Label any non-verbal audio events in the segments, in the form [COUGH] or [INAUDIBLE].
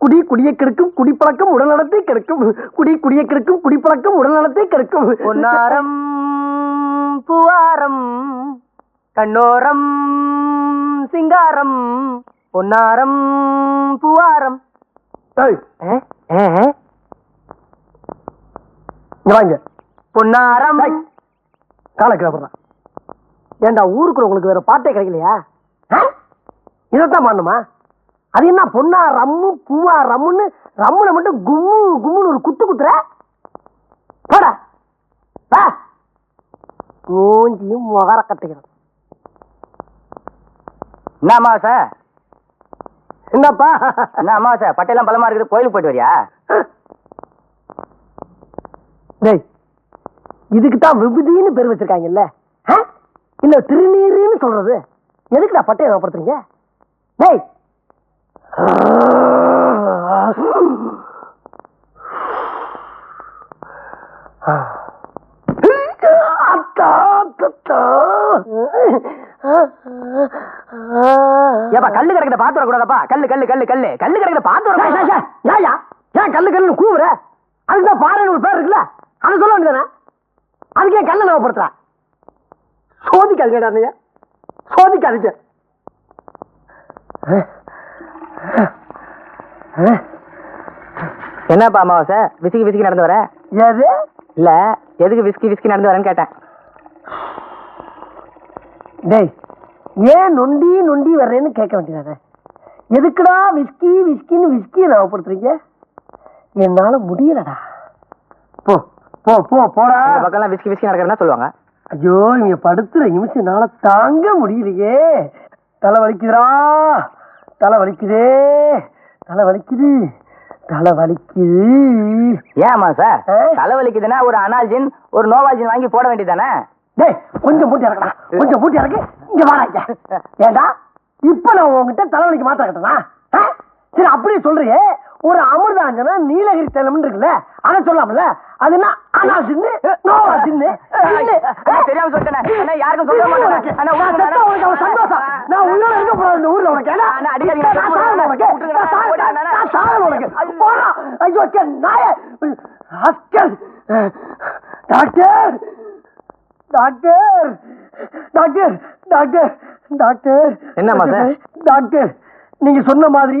குடி குடியை கெடுக்கும் குடிப்பழக்கம் உடல்நலத்தை கெடுக்கும் குடி குடியை கெடுக்கும் குடிப்பழக்கம் உடல்நலத்தை கெடுக்கும். பொன்னாரம் பூவாரம் கண்ணோரம் சிங்காரம் பொன்னாரம் பூவாரம். வாங்க. பொன்னாரம். டேய், காலை கிளப்புறான் ஏண்டா ஊருக்குள்ள உங்களுக்கு வேற பாட்டே கிடைக்கலையா? இதைத்தான் பண்ணுமா அது என்ன பொண்ணா ரம்மு பூவா ரம்முன்னு ரம்முல மட்டும் கும்மு கும்முன்னு ஒரு குத்து குத்துற? போடா. வா. மூஞ்சியும் முகர கட்டிக்கிறேன் என்ன அமாவாசை? என்னப்பா? என்ன அமாவாசை? பட்டையெல்லாம் பலமா இருக்குது கோயிலுக்கு போயிட்டு வரியா? டேய் இதுக்கு தான் விபூதின்னு பேர் வச்சிருக்காங்கல்ல? இல்ல திருநீருன்னு சொல்றது. எதுக்குடா பட்டையை ஞாபகப்படுத்துறீங்க டேய். ஏப்பா கல்லு கிடக்குத பாத்து வரக்கூடாதப்பா. கல்லு கல்லு கல்லு கல்லு. கல்லு கிடக்குத பாத்து வரக்கூடாது. ஏய், ஏன் கல்லு கல்லு கூவுற? அதுக்கு தான் பாறைன்னு ஒரு பேர் இருக்குல்ல? அதை சொல்ல வேண்டியதானே அதுக்கு ஏன் கல்ல ஞாபகப்படுத்துற சோதிக்காதீங்க சோதிக்காதீங்க. என்னப்பா அமாவாசை? விசிக்கி விசிக்கி நடந்து வர? எது? இல்ல எதுக்கு விஸ்கி விஸ்கி நடந்து வரேன்னு கேட்டேன். டேய் ஏன் நொண்டி நொண்டி வர்றேன்னு கேட்க வேண்டியதானே? எதுக்குடா விஸ்கி விஸ்கின்னு விஸ்கியை ஞாபகப்படுத்துறீங்க? என்னால முடியலடா. போ போ போ போடா. இந்த பக்கம்லாம் விஸ்கி விஸ்கி நடக்கிறதா சொல்லுவாங்க. ஐயோ இங்க படுத்துற நிமிஷம் என்னால தாங்க முடியலையே. தலை வலிக்குதுடா. தலை வலிக்குதே தலை வலிக்குது தலை வலிக்குது ஏன் அமாவாசை ஆ? தலைவலிக்குதுன்னா ஒரு அனால்ஜின் ஒரு நோவாஜின் வாங்கி போட வேண்டியதானே டேய் கொஞ்சம் மூட்டி இறக்கடா. கொஞ்சம் மூட்டி இறக்கு. இங்க வாடா ஏண்டா? இப்ப நான் உன்கிட்ட தலைவலிக்கு மாத்திர கட்டனா சரி அப்படியே சொல்றியே ஒரு அமிர்தாஞ்சனா நீலகிரி தைலம் இருக்குல்ல அதை சொல்லாமல அது என்ன அனா சின்னு நோவா. அண்ணா, தெரியாம சொல்லிட்டேனே. யாருக்கும் சொல்ல மாட்டேன். சந்தோஷம். நான் உயிரோட இருக்க போறேன் இந்த ஊர்ல உனக்கு சாகணும் உனக்கு. போடா. ஐயோ, நாயே. Rascal. Doctor doctor doctor doctor doctor என்னம்மா? டாக்டர் நீங்க சொன்ன மாதிரி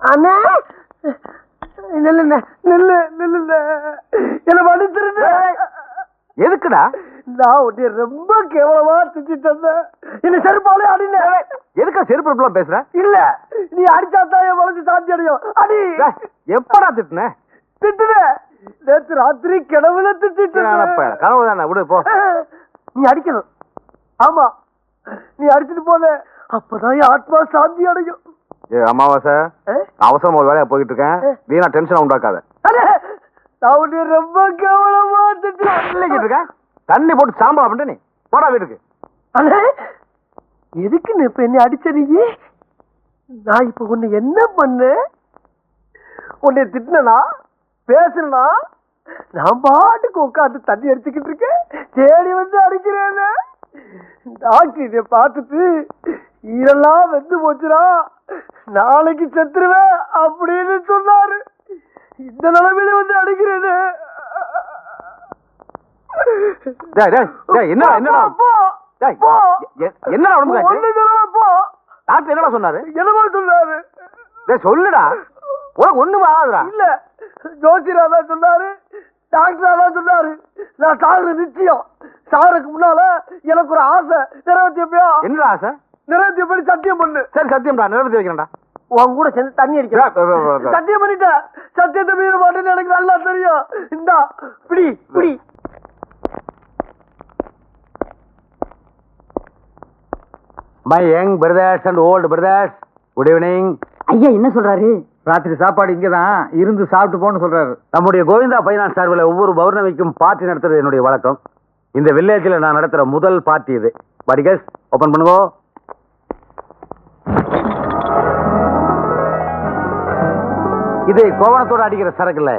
அண்ணா! நில்லு நில்லு நில்லு என்ன மன்னிச்சிருந்த எதுக்குடா? நான் உன்னை ரொம்ப கேவலமா திட்டிட்டேன் என்ன செருப்பாலே அடின எதுக்கா செருப்பு இப்படிலாம் பேசுற? இல்ல நீ அடிச்சாதான் என் மனசு சாந்தி அடையும். அடி. எப்படா திட்டுன? திட்டுன. நேத்து ராத்திரி கிணவுல திட்டிட்டு கனவு தானே விடு போ. நீ அடிக்கணும். ஆமா நீ அடிச்சிட்டு போன. அப்பதான் ஆத்மா சாந்தி அடையும். ஏ அமாவாசை? அவசரம் ஒரு வேலையா போயிட்டு இருக்கேன் வீணா டென்ஷன் உண்டாக்காத. நான் உன்னை ரொம்ப கேவலமா திட்டுறேன். இல்லைங்கிட்டு இருக்க? தண்ணி போட்டு சாம்பல் அப்படின்ட்டு நீ. போடா வீட்டுக்கு. அண்ணே எதுக்கு நீ இப்ப என்ன அடிச்ச நீ? நான் இப்ப உன்னை என்ன பண்ணேன்? உன்னை திட்டினா பேசுனா நான் பாட்டுக்கு உட்காந்து தண்ணி அடிச்சுக்கிட்டு இருக்கேன். தேடி வந்து அடிக்கிறேன். டாக்டர் இதை பார்த்துட்டு ஈரெல்லாம் வெந்து போச்சுடா. நாளைக்கு செத்துருவேன் அப்படின்னு சொன்னாரு. இந்த நிலைமையில வந்து அடிக்கிறேன்னு டேய் டேய் என்ன என்னடா சொன்னாரு? என்னமோ சொன்னாரு. சொல்லுடா. உனக்கு ஒண்ணுமே ஆகாதுடா. இல்ல. ஜோசியரா தான் சொன்னாரு டாக்டர் தான் சொன்னாரு. நான் சாகுற நிச்சயம். சாகுறதுக்கு முன்னால எனக்கு ஒரு ஆசை. நிறைவேற்றிய போயா? என்ன ஆசை? நிறைவேற்றிய போய் சத்தியம் பண்ணு. சரி சத்தியம்டா நிறைவேற்றி வைக்கிறேன்டா. உன் கூட சேர்ந்து தண்ணி அடிக்கிறேன். சத்தியம் பண்ணிட்டேன். சத்தியத்தை மீற மாட்டேன்னு எனக்கு நல்லா தெரியும். இந்தா பிடி பிடி. My young brothers and old brothers good evening ஐயா என்ன சொல்றாரு? ராத்திரி சாப்பாடு இங்கே தான் இருந்து சாப்பிட்டு போன்னு சொல்றாரு. நம்முடைய கோவிந்தா ஃபைனான்ஸ் சார்பில் ஒவ்வொரு பௌர்ணமிக்கும் பார்ட்டி நடத்துறது என்னுடைய வழக்கம். இந்த வில்லேஜில் நான் நடத்துகிற முதல் பார்ட்டி இது. படிகஸ் ஓப்பன் பண்ணுங்க. இது கோவணத்தோட அடிக்கிற சரக்கு இல்ல.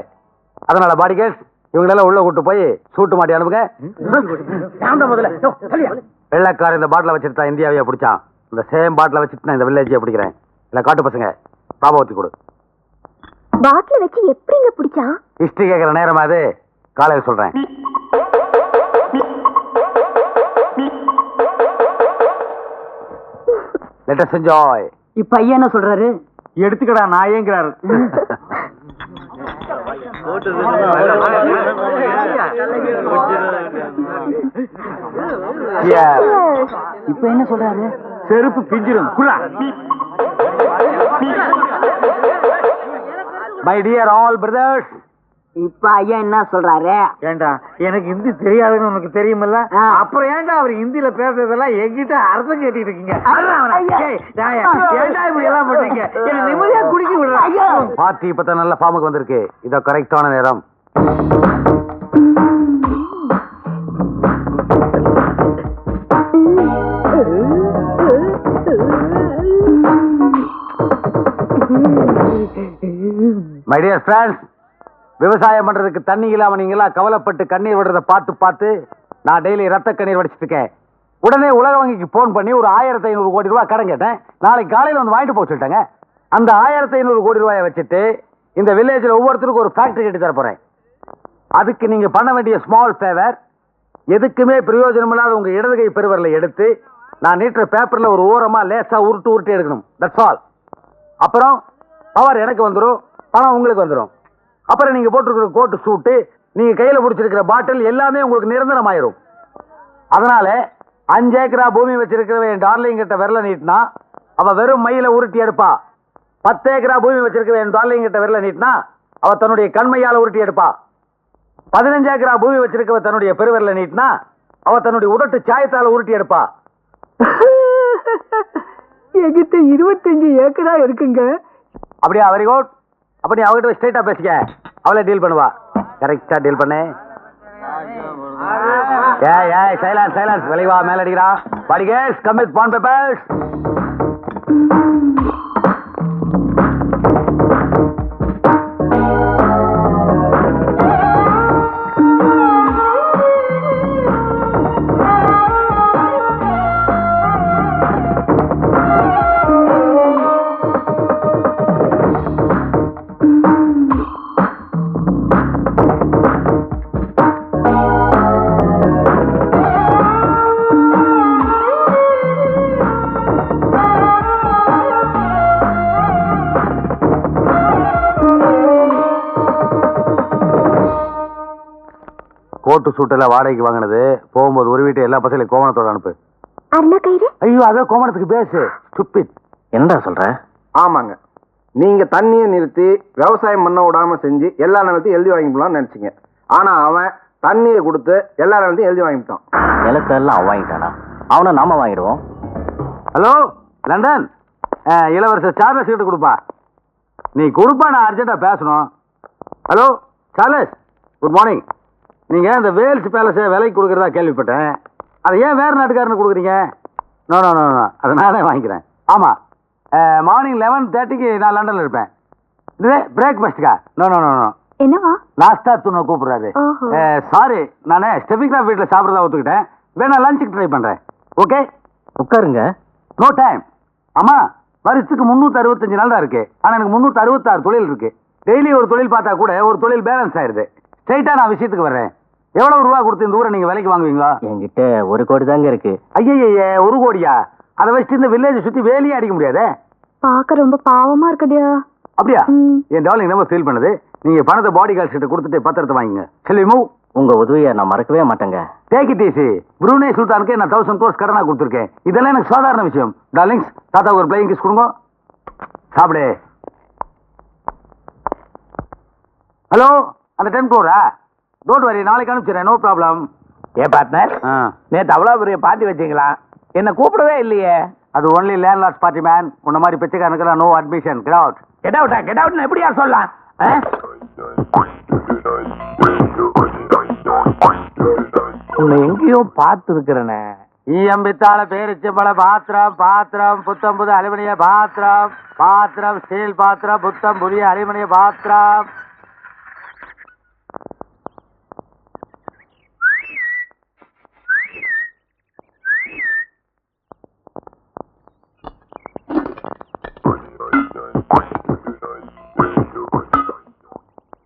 அதனால பாடிகஸ் இவங்களெல்லாம் உள்ள கூட்டு போய் சூட்டு மாட்டி அனுப்புங்க. வெள்ளக்கார இந்த பாட்டில வச்சுட்டு தான் இந்தியாவையே பிடிச்சான். இந்த சேம் பாட்டில வச்சுட்டு நான் இந்த வில்லேஜையே பிடிக்கிறேன். இல்ல காட்டு பசங்க பாபாவத்தி கொடு. பாட்டில வச்சு எப்படிங்க பிடிச்சான் ஹிஸ்டரி கேட்குற நேரம் அது. காலையில் சொல்றேன். லெட் அஸ் என்ஜாய் இப்ப ஐயா என்ன சொல்றாரு? எடுத்துக்கடா நாயேங்கிறாரு இப்ப என்ன சொல்றாரு? செருப்பு பிஞ்சிரும். குள்ளா மை டியர் ஆல் பிரதர்ஸ் இப்ப ஐயா என்ன சொல்றாரு? ஏண்டா எனக்கு ஹிந்தி தெரியாதுன்னு உனக்கு தெரியுமில்ல. அப்புறம் ஏன்டா அவர் ஹிந்தில பேசுறதெல்லாம் என்கிட்ட அர்த்தம் கேட்டுட்டு இருக்கீங்க? நிம்மதியா குடிக்க விடுறா. பார்ட்டி இப்போ தான் நல்ல ஃபார்முக்கு வந்திருக்கு. இதோ கரெக்டான நேரம். மை டியர் ஃப்ரெண்ட்ஸ் விவசாயம் பண்ணுறதுக்கு தண்ணி இல்லாமல் நீங்களாம் கவலைப்பட்டு கண்ணீர் விடுறத பார்த்து பார்த்து நான் டெய்லி ரத்த கண்ணீர் வடிச்சிட்டு இருக்கேன். உடனே உலக வங்கிக்கு ஃபோன் பண்ணி ஒரு ஆயிரத்தி ஐநூறு கோடி ரூபாய் கடன் கேட்டேன். நாளைக்கு காலையில் வந்து வாங்கிட்டு போக சொல்லிட்டாங்க. அந்த ஆயிரத்தி ஐநூறு கோடி ரூபாயை வச்சுட்டு இந்த வில்லேஜில் ஒவ்வொருத்தருக்கும் ஒரு ஃபேக்ட்ரி கட்டி தர போகிறேன் அதுக்கு நீங்கள் பண்ண வேண்டிய ஸ்மால் ஃபேவர் எதுக்குமே பிரயோஜனம் இல்லாத உங்கள் இடது கை பெருவரில் எடுத்து நான் நீட்டுற பேப்பரில் ஒரு ஓரமாக லேசாக உருட்டு உருட்டு எடுக்கணும். தட்ஸ் ஆல் அப்புறம் பவர் எனக்கு வந்துடும் பணம் உங்களுக்கு வந்துடும் அப்புறம் நீங்க போட்டிருக்கிற கோட்டு சூட்டு நீங்க கையில பிடிச்சிருக்கிற பாட்டில் எல்லாமே உங்களுக்கு நிரந்தரம் ஆயிரும் அதனால அஞ்சு ஏக்கரா பூமி வச்சிருக்கிறவன் என் டார்லிங் கிட்ட விரல நீட்டினா அவ வெறும் மயில உருட்டி எடுப்பா. பத்து ஏக்கரா பூமி வச்சிருக்கிறவன் என் டார்லிங் கிட்ட விரல நீட்டினா அவ தன்னுடைய கண்மையால உருட்டி எடுப்பா. பதினஞ்சு ஏக்கரா பூமி வச்சிருக்கவ தன்னுடைய பெருவிரல நீட்டினா அவ தன்னுடைய உதட்டு சாயத்தால உருட்டி எடுப்பா. [LAUGHS] என்கிட்ட இருபத்தஞ்சு ஏக்கரா இருக்குங்க. அப்படியா வெரி குட் அப்ப நீ அவகிட்ட ஸ்ட்ரைட்டா பேசிக்க. அவளே டீல் பண்ணுவா. கரெக்டா டீல் பண்ணு. ஏ ஏ சைலன்ஸ் சைலன்ஸ் விளைவா மேல அடிக்கிறா படிகேஸ் கம் வித் பான் பேப்பர்ஸ் கோட்டு சூட்டெல்லாம் வாடகைக்கு வாங்கினது. போகும்போது ஒரு வீட்டு எல்லா பசங்களையும் கோவணத்தோட அனுப்பு. அருணா கயிறு ஐயோ அதான் கோவணத்துக்கு பேசு. ஸ்டூபிட் என்னடா சொல்ற? ஆமாங்க. நீங்க தண்ணியை நிறுத்தி விவசாயம் பண்ண விடாம செஞ்சு எல்லா நிலத்தையும் எழுதி வாங்கிக்கலாம்னு நினைச்சீங்க. ஆனா அவன் தண்ணியை கொடுத்து எல்லா நிலத்தையும் எழுதி வாங்கிட்டான் நிலத்தெல்லாம் அவன் வாங்கிட்டானா? அவனை நாம வாங்கிடுவோம். Hello London. அஹ், இளவரசர் சார்லஸ் கிட்ட கொடுப்பா. நீ கொடுப்பா நான் அர்ஜென்ட்டா பேசணும். ஹலோ சார்லஸ் குட் மார்னிங் நீங்க இந்த வேல்ஸ் பேலஸை விலைக்கு கொடுக்குறதா கேள்விப்பட்டேன். அதை ஏன் வேற நாட்டுக்காரனுக்கு கொடுக்குறீங்க? நோ நோ நோ நோ அதை நானே வாங்கிக்கிறேன். ஆமா. மார்னிங் லெவன் தேர்ட்டிக்கு நான் லண்டன்ல இருப்பேன். இது பிரேக்ஃபாஸ்ட்டுக்கா நோ நோ நோ நோ என்னவா? நாஸ்தா துணை கூப்பிடுறாரு. சாரி நானே ஸ்டெபிகிராஃப் வீட்டில் சாப்பிட்றதா ஒத்துக்கிட்டேன். வேணா லஞ்சுக்கு ட்ரை பண்றேன். ஓகே உட்காருங்க. நோ டைம் ஆமா வருஷத்துக்கு முந்நூற்றி அறுபத்தஞ்சு நாள் தான் இருக்கு. ஆனா எனக்கு முந்நூற்றி அறுபத்தாறு தொழில் இருக்கு. டெய்லி ஒரு தொழில் பார்த்தா கூட ஒரு தொழில் பேலன்ஸ் ஆயிருது. ஸ்ட்ரைட்டா நான் விஷயத்துக்கு வர்றேன். எவ்வளவு ரூபா கொடுத்து இந்த ஊரை நீங்க விலைக்கு வாங்குவீங்களா என்கிட்ட ஒரு கோடி தாங்க இருக்கு. ஐயய்யே ஒரு கோடியா? அதை வச்சுட்டு இந்த வில்லேஜ் சுத்தி வேலையே அடிக்க முடியாதே? பார்க்க ரொம்ப பாவமா இருக்குடியா? அப்படியா. என் டாலிங் நம்ம ஃபீல் பண்ணுது. நீங்க பணத்தை பாடி கார்ட்ஸ் கிட்ட கொடுத்துட்டு பத்திரத்தை வாங்கிங்க. செல்வி மூவ் உங்க உதவியை நான் மறக்கவே மாட்டேங்க. டேக் இட் ஈஸி புரூனே சுல்தானுக்கு நான் தௌசண்ட் க்ரோஸ் கடனா கொடுத்துருக்கேன். இதெல்லாம் எனக்கு சாதாரண விஷயம். டார்லிங்ஸ் தாத்தா ஒரு பிளேயிங் கிஸ் கொடுங்க. சாப்பிடு. ஹலோ அந்த டென் க்ரோரா டோன்ட் வரி நாளைக்கு அனுப்பிச்சிடுறேன். நோ ப்ராப்ளம் ஏ பார்ட்னர் நேத்து அவ்வளவு பெரிய பார்ட்டி வச்சீங்களா? என்ன கூப்பிடவே இல்லையே. அது ஒன்லி லேண்ட்லார்ட்ஸ் பார்ட்டி மேன் உன்ன மாதிரி பிச்சைக்காரனுக்கு no admission get out get அவுட்டா கெட் அவுட்னு எப்படியா சொல்லலாம்? உன்னை எங்கேயோ பார்த்து இருக்கிறனே ஈயம் பித்தாள பேரிச்சம்பழ பாத்திரம் பாத்திரம் புத்தம் புது அலுமினிய பாத்திரம் பாத்திரம் ஸ்டீல் பாத்திரம் புத்தம் புதிய அலுமினிய பாத்திரம்.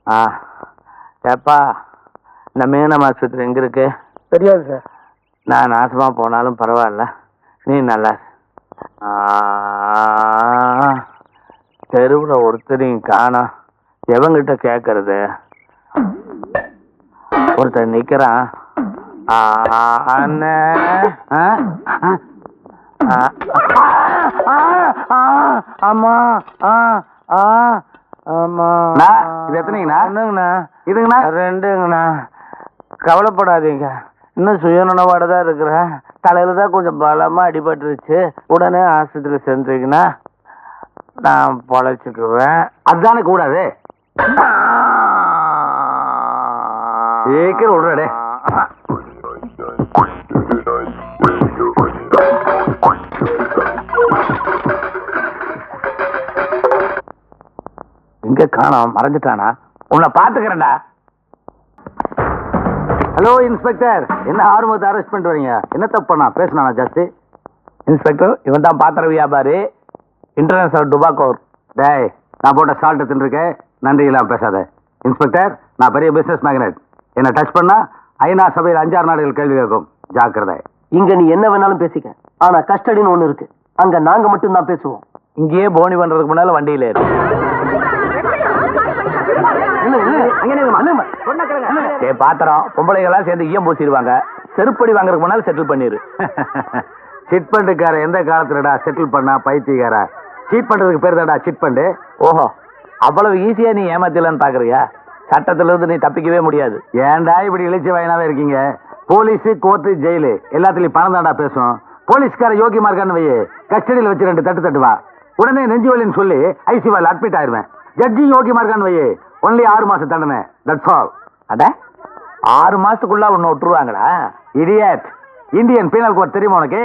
ஆ ஏப்பா இந்த மீன மாசத்துல எங்க இருக்கு? தெரியாது சார். நான் நாசமா போனாலும் பரவாயில்ல. நீ நல்லா தெருவுல ஒருத்தரையும் காணோம் எவங்கிட்ட கேக்குறது? ஒருத்தன் நிக்கிறான். ஆ, அண்ணே. ஆ? ஆ? ஆ, ஆ, ஆ, ஆமா. இது எத்தனைங்கண்ணா? ஒண்ணுங்கண்ணா இதுங்கண்ணா? ரெண்டுங்கண்ணா. கவலைப்படாதீங்க. இன்னும் சுயநனவோட தான் இருக்கிறேன். தலையில தான் கொஞ்சம் பலமா அடிபட்டுருச்சு. உடனே ஆஸ்பத்திரி சென்றீங்கன்னா நான் பொழைச்சுக்குவேன். அதுதானே கூடாது? சீக்கிரம் விடுறடே இங்க காணோம். மறைஞ்சிட்டானா? உன்னை பாத்துக்கிறேன்டா ஹலோ இன்ஸ்பெக்டர் என்ன ஆர்வத்தை அரெஸ்ட் பண்ணிட்டு வரீங்க? என்ன தப்பு பண்ணா? பேசினா ஜாஸ்தி? இன்ஸ்பெக்டர் இவன் தான் பாத்திர வியாபாரி. இன்டர்நேஷனல் டுபாக்கோர் டேய் நான் போட்ட சால்ட் தின்னுருக்கேன் நன்றி இல்லாம பேசாத. இன்ஸ்பெக்டர் நான் பெரிய பிசினஸ் மேக்னெட் என்ன டச் பண்ணா ஐநா சபையில் அஞ்சாறு நாடுகள் கேள்வி கேட்கும். ஜாக்கிரதை. இங்க நீ என்ன வேணாலும் பேசிக்க. ஆனா கஸ்டடின்னு ஒண்ணு இருக்கு. அங்க நாங்க மட்டும் தான் பேசுவோம். இங்கேயே போனி பண்றதுக்கு முன்னால வண்டியில ஏ பாத்திரம். பொம்பளைகளா சேர்ந்து ஈயம் பூசிடுவாங்க. செருப்படி வாங்குறதுக்கு முன்னால செட்டில் பண்ணிரு. [LAUGHS] சிட் ஃபண்டுக்கார எந்த காலத்துலடா செட்டில் பண்ணா பைத்தியக்கார? சீட் பண்றதுக்கு பேர் தான்டா சிட் ஃபண்டு ஓஹோ அவ்வளவு ஈஸியா நீ ஏமாத்திடலான்னு பாக்குறியா? சட்டத்துல இருந்து நீ தப்பிக்கவே முடியாது. ஏன்டா இப்படி இழிச்ச வயனாவே இருக்கீங்க? போலீஸ் கோர்ட்டு ஜெயிலு எல்லாத்துலயும் பணம் தான்டா பேசும். போலீஸ்கார யோகியமா இருக்கான்னு வையே கஸ்டடியில் வச்சு ரெண்டு தட்டு தட்டுவா. உடனே நெஞ்சு வலின்னு சொல்லி ஐசிவால் அட்மிட் ஆயிருவேன் ஜட்ஜி யோகியமா இருக்கான்னு வையே ஒன்லி ஆறு மாசம் தண்டனை. தட்ஸ் ஆல் அட ஆறு மாசத்துக்குள்ள உன்னை விட்டுருவாங்களா இடியட் இந்தியன் பீனல் கோட் தெரியுமா உனக்கு?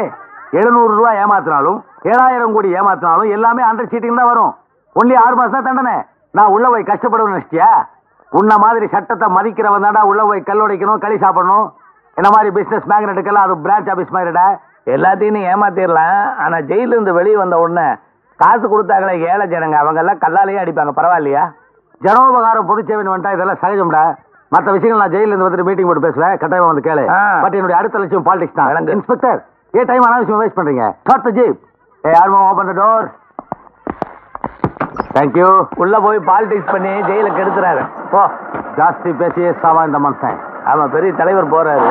எழுநூறு ரூபாய் ஏமாத்தினாலும் ஏழாயிரம் கோடி ஏமாத்தினாலும் எல்லாமே அண்டர் சீட்டிங் தான் வரும். ஒன்லி ஆறு மாசம் தான் தண்டனை. நான் உள்ள போய் கஷ்டப்படுவேன் நினைச்சியா உன்ன மாதிரி சட்டத்தை மதிக்கிறவன் தாண்டா உள்ள போய் கல் உடைக்கணும் களி சாப்பிடணும். என்ன மாதிரி பிசினஸ் மேக்னெட்டுக்கெல்லாம் அது பிரான்ச் ஆஃபீஸ் மாதிரிடா. எல்லாத்தையும் நீ ஏமாத்திடலாம். ஆனால் ஜெயிலிருந்து வெளியே வந்த உடனே காசு கொடுத்தாங்களே ஏழை ஜனங்க அவங்க எல்லாம் கல்லாலேயே அடிப்பாங்க. பரவாயில்லையா? ஜனோபகாரம் பொதுச்சேவன் வந்துட்டா இதெல்லாம் சகஜம்டா. மற்ற விஷயங்கள் நான் ஜெயில இருந்து வந்துட்டு மீட்டிங் போட்டு பேசுவேன். கட்டாயமா வந்து கேளு. பட் என்னுடைய அடுத்த லட்சியம் பாலிடிக்ஸ் தான். இன்ஸ்பெக்டர் ஏ டைம் அனாவசியம் வேஸ்ட் பண்றீங்க? ஸ்டார்ட் த ஜீப் ஏ ஆல்மோ open the door thank you உள்ள போய் பாலிடிக்ஸ் பண்ணி ஜெயில கெடுத்துறாரு. போ. ஜாஸ்தி பேசியே சாவா இந்த மனுஷன். ஆமா பெரிய தலைவர் போறாரு.